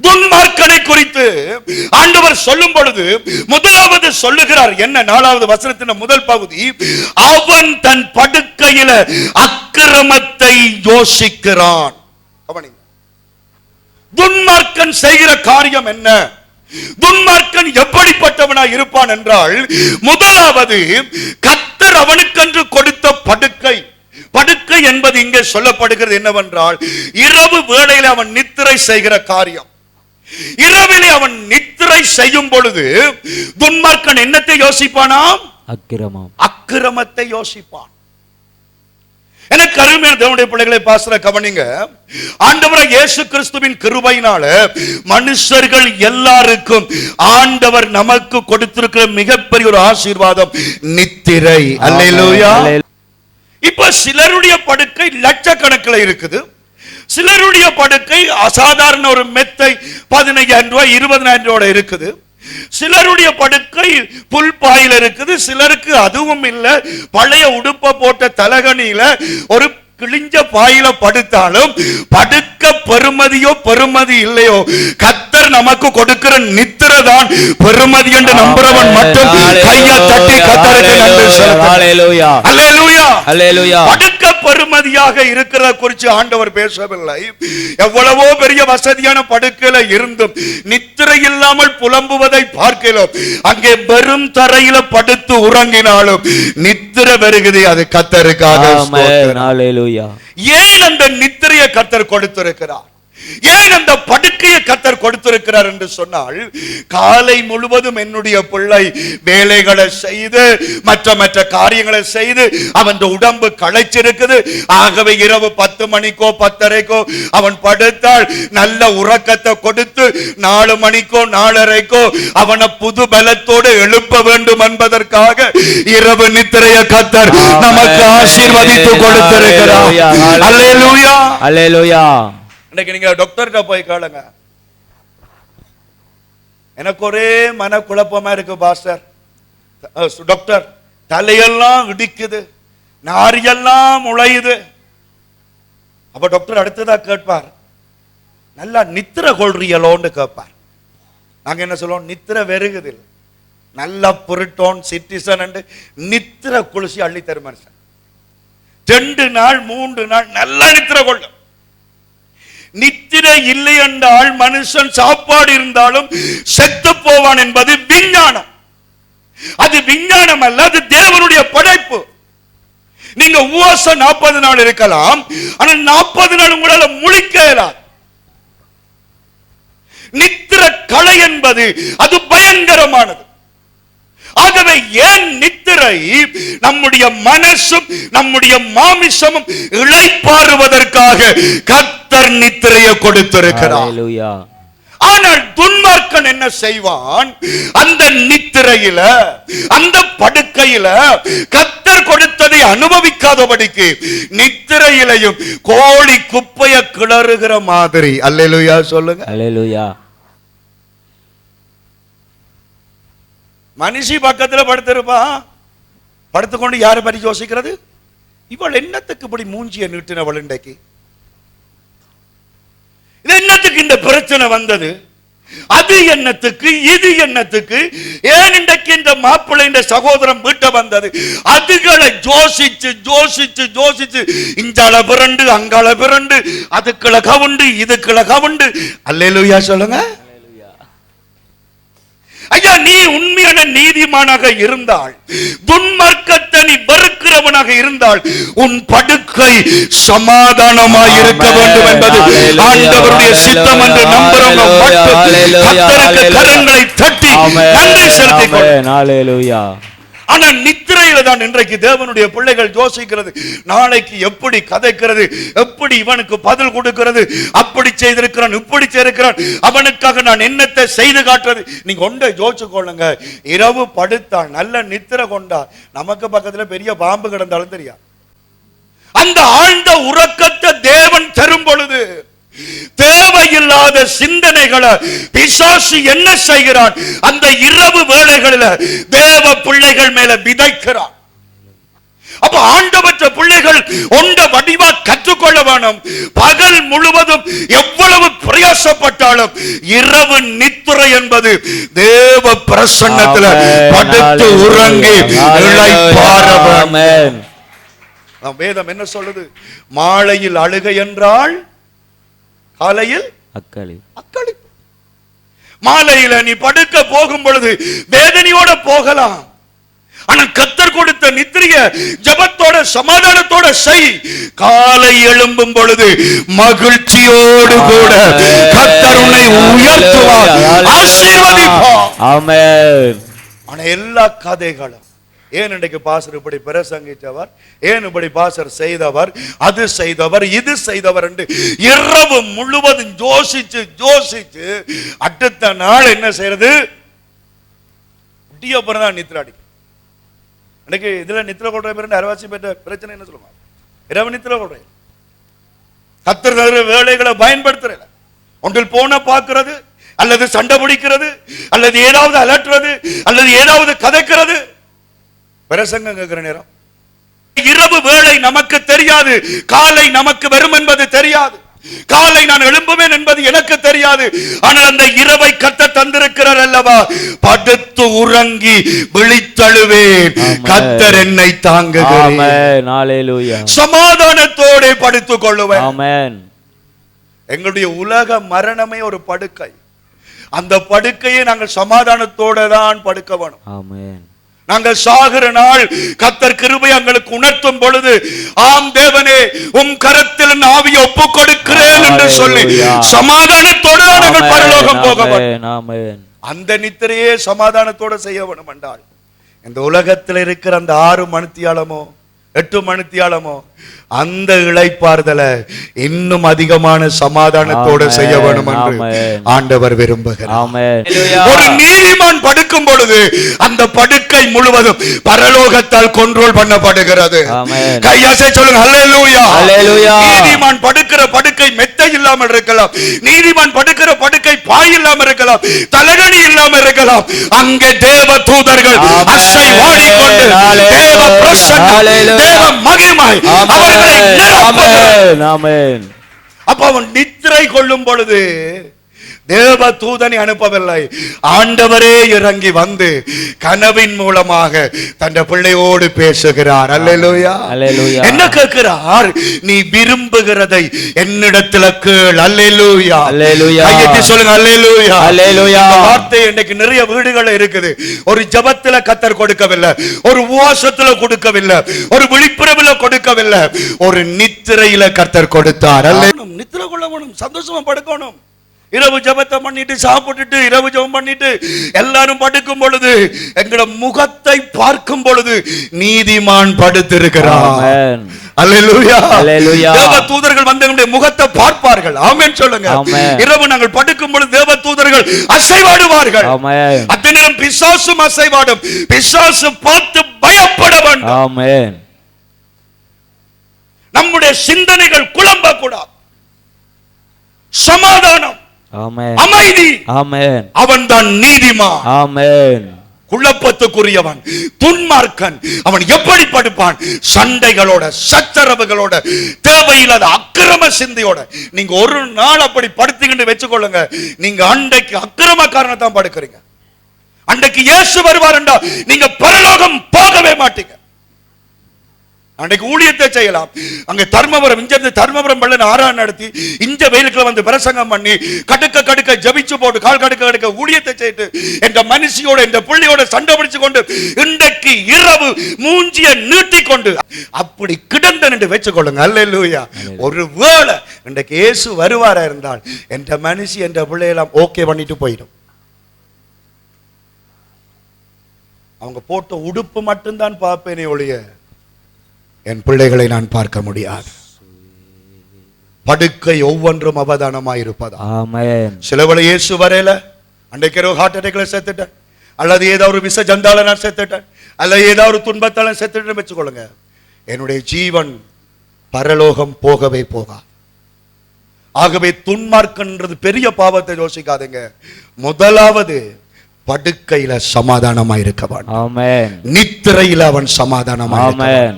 துன்மார்க்கனை குறித்து ஆண்டவர் சொல்லும் பொழுது முதலாவது சொல்லுகிறார். என்ன? நாலாவது வசனத்தின் முதல் பகுதி. அவன் தன் படுக்கையில அக்கிரமத்தை யோசிக்கிறான். துன்மார்க்கன் செய்கிற காரியம் என்ன? துன்மார்க்கன் எப்படிப்பட்டவனா இருப்பான் என்றால் முதலாவது கத்தர் அவனுக்கென்று கொடுத்த படுக்கை. படுக்கை என்பது இங்கே சொல்லப்படுகிறது என்னவென்றால் இரவு வேளையில் அவன் நித்திரை செய்கிற காரியம். இரவிலே அவன் நித்திரை செய்யும் பொழுது துன்மார்க்கன் என்னத்தை யோசிப்பானாம்? அக்கிரமம். அக்கிரமத்தை யோசிப்பான். எனக்கு அருமையான தேவனுடைய பிள்ளைகளை பாசுற கவனிங்க. ஆண்டவரை இயேசு கிறிஸ்துவின் கிருபையினால மனுஷர்கள் எல்லாருக்கும் ஆண்டவர் நமக்கு கொடுத்திருக்கிற மிகப்பெரிய ஒரு ஆசீர்வாதம் நித்திரை. அல்லேலூயா. இப்ப சிலருடைய படுக்கை லட்சக்கணக்கில் இருக்குது. சிலருடைய படுக்கை அசாதாரண ஒரு மெத்தை பதினைஞ்சாயிரம் ரூபாய் இருபதாயிரம் ரூபாய் இருக்குது. சிலருடைய படுக்கை புல் பாயில் இருக்குது. சிலருக்கு அதுவும் இல்ல. பழைய உடுப்ப போட்ட தலகணியில ஒரு கிழிஞ்ச பாயில படுத்தாலும் படுக்க பெருமதியோ பெருமதி இல்லையோ கத்தர் நமக்கு கொடுக்கிற நித்திரை தான் பெருமதி என்று நம்புறவன் மட்டும் கையை தட்டி கத்தருக்கு நன்றி பெருமதியாக இருக்கிறத குறித்து ஆண்டவர் பேசவில்லை. எவ்வளவோ பெரிய வசதியான படுக்கையில இருந்தும் நித்திரை இல்லாமல் புலம்புவதை பார்க்கலாம் அங்கே வெறும் தரையில படுத்து உறங்கினாலும் நித்திரை வருகிறது அது கத்தருக்காக ஏன் அந்த நித்திரையை கத்தர் கொடுத்திருக்கிறார்? ஏன் அந்த படுக்கையை கத்தர் கொடுத்திருக்கிறார் என்று சொன்னால் காலை முழுவதும் என்னுடைய பிள்ளை வேலைகளை செய்து மற்ற மற்ற காரியங்களை செய்து அவன் உடம்பு களைச்சிருக்குது. ஆகவே இரவு பத்து மணிக்கோ பத்தரைக்கோ அவன் படுத்தால் நல்ல உறக்கத்தை கொடுத்து நாலு மணிக்கோ நாலரைக்கோ அவனை புது பலத்தோடு எழுப்ப வேண்டும் என்பதற்காக இரவு நித்திரைய கத்தர் நமக்கு ஆசீர்வதித்து கொடுத்திருக்கிறார். அல்லேலூயா. ஹalleluya இன்னைக்கு நீங்க டாக்டர்கிட்ட போய் கேளுங்க. எனக்கு ஒரே மன குழப்பமா இருக்கு பாஸ்டர். டாக்டர் தலையெல்லாம் இடிக்குது நாரியெல்லாம் முளையுது. அப்ப டாக்டர் அடுத்ததா கேட்பார் நல்லா நித்திர கொள்றியலோன்னு கேட்பார். நாங்க என்ன சொல்லுவோம்? நித்திர வெறுகுது நல்ல புருட்டோன் சிட்டிசன் நித்திர குளிசி அள்ளி தரும் மனுஷன் ரெண்டு நாள் மூன்று நாள் நல்லா நித்திர கொள்ளும். நித்திரை இல்லை என்றால் மனுஷன் சாப்பாடு இருந்தாலும் செத்து போவான் என்பது விஞ்ஞானம். அது விஞ்ஞானம் அல்ல அது தேவனுடைய படைப்பு. நீங்க உவாசம் நாற்பது நாள் இருக்கலாம் ஆனால் நாற்பது நாள் உங்களால முழிக்க இயலாது. நித்திர கலை என்பது அது பயங்கரமானது. ஆகவே ஏன் நித்திரை நம்முடைய மனசும் நம்முடைய மாமிசமும் இளைப்பாறுவதற்காக கத்தர் நித்திரையை கொடுத்திருக்கிறார்? ஆனால் துன்மார்க்கன் என்ன செய்வான்? அந்த நித்திரையில அந்த படுக்கையில கத்தர் கொடுத்ததை அனுபவிக்காதபடிக்கு நித்திரையிலையும் கோழி குப்பைய கிளறுகிற மாதிரி. அல்லேலூயா சொல்லுங்க. ஹalleluya. மனுஷி பக்கத்துல படுத்திருப்பான் படுத்துக்கொண்டு யாரை பற்றி யோசிக்கிறது? இவள் என்னத்துக்கு இப்படி மூஞ்சியை நீட்டினவள் இன்றைக்கு? இது என்னத்துக்கு இந்த பிரச்சனை வந்தது? அது என்னத்துக்கு? இது என்னத்துக்கு? ஏன் இன்றைக்கு இந்த மாப்பிள்ளை இந்த சகோதரம் வீட்ட வந்தது? அதுகளை ஜோசிச்சு ஜோசிச்சு ஜோசிச்சு இஞ்சால பிறண்டு அங்கால பிறண்டு அதுக்குள்ள கவுண்டு இதுக்குள்ள கவுண்டு அல்லேலூயா சொல்லுங்க. ஐயா நீ உண்மையான நீதிமானாக இருந்தால் துன்மார்க்கத்தை நீ வெறுக்கிறவனாக இருந்தால் உன் படுக்கை சமாதானமாய் இருக்க. வேண்டும் என்பது. ஆண்டவருடைய சித்தம் என்று நம்புறவங்க மட்டும் Hallelujah. கரங்களை தட்டி நன்றி செலுத்திக் கொள். ஆனா நித்திரையில தான் இன்றைக்கு தேவனுடைய பிள்ளைகள் யோசிக்கிறது. நாளைக்கு எப்படி கதைக்கிறது? எப்படி இவனுக்கு பதில் கொடுக்கிறது? அப்படி செய்திருக்கிறான் இப்படி செய்திருக்கிறான். அவனுக்காக நான் என்னத்தை செய்து காட்டுறது? நீங்க ஒன்றை யோசிச்சு கொள்ளுங்க. இரவு படுத்தா நல்ல நித்திரை கொண்டா நமக்கு பக்கத்துல பெரிய பாம்பு கிடந்தாலும் தெரியா அந்த ஆழ்ந்த உறக்கத்தை தேவன் தரும் பொழுது தேவையில்லாத சிந்தனைகளை பிசாசு என்ன செய்கிறான்? அந்த இரவு வேளைகளில் தேவ பிள்ளைகள் மேல விதைக்கிறான். அப்ப ஆண்டவற்ற பிள்ளைகள் ஒன்ற வடிவா கற்றுக்கொள்ள வேணும். பகல் முழுவதும் எவ்வளவு பிரயாசப்பட்டாலும் இரவு நித்திரை என்பது தேவ பிரசன்னத்துல. படுத்து உறங்கி வேதம் என்ன சொல்லுது? மாலையில் அழுகை என்றால் காலையில் அக்களி. அக்களி. மாலையில நீ படுக்க போகும் பொழுது வேதனையோட போகலாம். ஆனா கத்தர் கொடுத்த நித்திரிய ஜபத்தோட சமாதானத்தோட செய். காலை எழும்பும் பொழுது மகிழ்ச்சியோடு கூட கத்தர் உன்னை உயர்த்துவார். ஆசீர்வதிப்பார். ஆமென். ஆனா எல்லா கதைகளும் ஏன் இன்றைக்கு பாசர் இப்படி பிரசங்கித்தவர்? ஏன் இப்படி பாசர் செய்தவர்? அது செய்தவர் இது செய்தவர் என்று இரவு முழுவதும் ஜோசிச்சு ஜோசிச்சு அடுத்த நாள் என்ன செய்யறது? விடிய அப்புறம் தான் நித்ராடி இன்னைக்கு இதுல நித்திர கொள்ற பேர் அரவாசி பெற்ற பிரச்சனை என்ன சொல்லுவாங்க? இரவு நித்திர கொள்றேன். கத்தர் தவிர வேலைகளை பயன்படுத்துறல ஒன்றில் போன பார்க்கிறது அல்லது சண்டை பிடிக்கிறது அல்லது ஏதாவது அலட்டுறது அல்லது ஏதாவது கதைக்கிறது பிரசங்கம் கேட்கிற நேரம். இரவு வேளை நமக்கு தெரியாது. காலை நமக்கு வரும் என்பது தெரியாது. காலை நான் எழும்புவேன் என்பது எனக்கு தெரியாது. ஆனால் அந்த இரவை கத்த தந்திருக்கிறார் அல்லவா? படுத்து உறங்கி விழித்தழுவேன். கத்தர் என்னை ஹalleluya. சமாதானத்தோட படுத்துக் கொள்ளுவேன் ஆமென். எங்களுடைய உலக மரணமே ஒரு படுக்கை. அந்த படுக்கையை நாங்கள் சமாதானத்தோட தான் படுக்க வேணும். ஆமென். நாங்கள் சாகிற நாள் கத்தர் கிருபை எங்களுக்கு உணர்த்தும் பொழுது ஆம் தேவனே உம் கரத்தில் என் ஆவியை ஒப்புக் கொடுக்கிறேன் என்று சொல்லி. சமாதானத்தோடு தான் நாங்கள் பரலோகம் போக அந்த நித்திரையே சமாதானத்தோட செய்ய வேணும் என்றால் இந்த உலகத்தில் இருக்கிற அந்த ஆறு மணித்தியாலமோ எட்டு மணித்தியாலமோ அந்த இளைப்பாறுதலை இன்னும் அதிகமான சமாதானத்தோட செய்ய வேணும் என்று. ஆண்டவர் விரும்புகிறார் ஆமென் ஒரு நீதிமான் படுக்கும் பொழுது அந்த படுக்கை முழுவதும் பரலோகத்தால் கொன்றோல் பண்ணப்படுகிறது ஆமென். கையாசை சொல்லுங்க. நீதிமான் படுக்கிற படுக்கை மெத்தை இல்லாமல் இருக்கலாம் நீதிமான் படுக்கிற படுக்கை பாய் இல்லாமல் இருக்கலாம் தலகணி இல்லாமல் இருக்கலாம் அங்கே தேவ தூதர்கள். அசை வாடிக்கொண்டு. தேவ பிரசன்னம். தேவ மகிமை அவர்களை நிரப்புகிறது ஆமென். ஆமென். அப்ப அவன் நித்திரை கொள்ளும் பொழுது தேவ தூதனை அனுப்பவில்லை. ஆண்டவரே இறங்கி வந்து கனவின் மூலமாக தன் பிள்ளையோடு பேசுகிறார். அல்லேலூயா. அல்லேலூயா. என்ன கேட்கிறார்? நீ விரும்புகிறதை என்னிடத்துல கேள். அல்லேலூயா. அல்லேலூயா. கையெட்டி சொல்லுங்க. அல்லேலூயா. அல்லேலூயா. இந்த வார்த்தை இன்னைக்கு நிறைய வீடுகள் இருக்குது. ஒரு ஜபத்துல கத்தர் கொடுக்கவில்லை. ஒரு உவாசத்துல கொடுக்கவில்லை. ஒரு விழிப்புணர்வுல கொடுக்கவில்லை. ஒரு நித்திரையில கத்தர் கொடுத்தார். அல்ல நித்திரை கொள்ள வேணும் சந்தோஷமா படுக்கணும். இரவு ஜபத்தை பண்ணிட்டு சாப்பிட்டுட்டு இரவு ஜெபம் பண்ணிட்டு எல்லாரும் படுக்கும் பொழுது எங்களோட முகத்தை பார்க்கும் பொழுது நீதிமான். தேவ தூதர்கள் வந்து எங்களுடைய முகத்தை பார்ப்பார்கள். ஆமென் சொல்லுங்க. இரவு நாங்கள் படுக்கும் பொழுது தேவ தூதர்கள் அசைவாடுவார்கள். அத்தனை நேரம் பிசாசும் அசைவாடும். பிசாசு பார்த்து பயப்பட வேண்டும். நம்முடைய சிந்தனைகள் குழம்பக்கூடாது. சமாதானம். ஆமென் அமைதி. ஆமென். அவன் தான் நீதிமான். ஆமென். குழப்பத்துக்குரியவன் துன்மார்க்கன். அவன் எப்படி படுப்பான்? சண்டைகளோட சச்சரவுகளோட தேவையில்லாத அக்கிரம சிந்தையோட. நீங்க ஒரு நாள் அப்படி படுத்தீங்கன்னு வச்சுக்கொள்ளுங்க. நீங்க அண்டைக்கு அக்கிரமக்காரனை தான் படுக்கிறீங்க. அன்றைக்கு இயேசு வருவாருண்டா நீங்க பரலோகம் போகவே மாட்டீங்க. அன்றைக்கு ஊழியத்தை செய்யலாம். அங்க தர்மபுரம் இங்க இருந்து தர்மபுரம் பள்ளன் ஆறாம் நடத்தி இந்த வெயிலுக்குள்ள வந்து பிரசங்கம் பண்ணி கடுக்க கடுக்க ஜபிச்சு போட்டு கால் கடுக்க கடுக்க ஊழியத்தை செய்து என்ற மனுஷியோட இந்த புள்ளியோட சண்டை பிடிச்சு கொண்டு இன்றைக்கு இரவு மூஞ்சிய நீட்டி கொண்டு அப்படி கிடந்த என்று வச்சுக்கொள்ளுங்க. அல்லேலூயா. ஒரு வேளை இன்றைக்கு இயேசு வருவாரா இருந்தால் என்ற மனுஷி என்ற பிள்ளையெல்லாம் ஓகே பண்ணிட்டு போயிடும். அவங்க போட்ட உடுப்பு மட்டும்தான் பார்ப்பேனே ஒழிய என் பிள்ளைகளை நான் பார்க்க முடியாது. படுக்கை ஒவ்வொன்றும் அவதானமாய் இருப்பதா சிலவளை இயேசு வரையில அன்றைக்கு ஹார்ட் அட்டாக்ல செத்துட்டேன். அல்லது ஏதோ ஒரு விச ஜந்தால நான் செத்துட்டேன். அல்லது ஏதோ ஒரு துன்பத்தால செத்துட்டேன்னு வச்சுக்கொள்ளுங்க. என்னுடைய ஜீவன் பரலோகம் போகவே போகா ஆகவே துன்மார்க்கன்றது பெரிய பாவத்தை யோசிக்காதீங்க. முதலாவது படுக்கையில சமாதானமா இருக்க வேண்டும். ஆமென். நித்திரையில அவன் சமாதானமா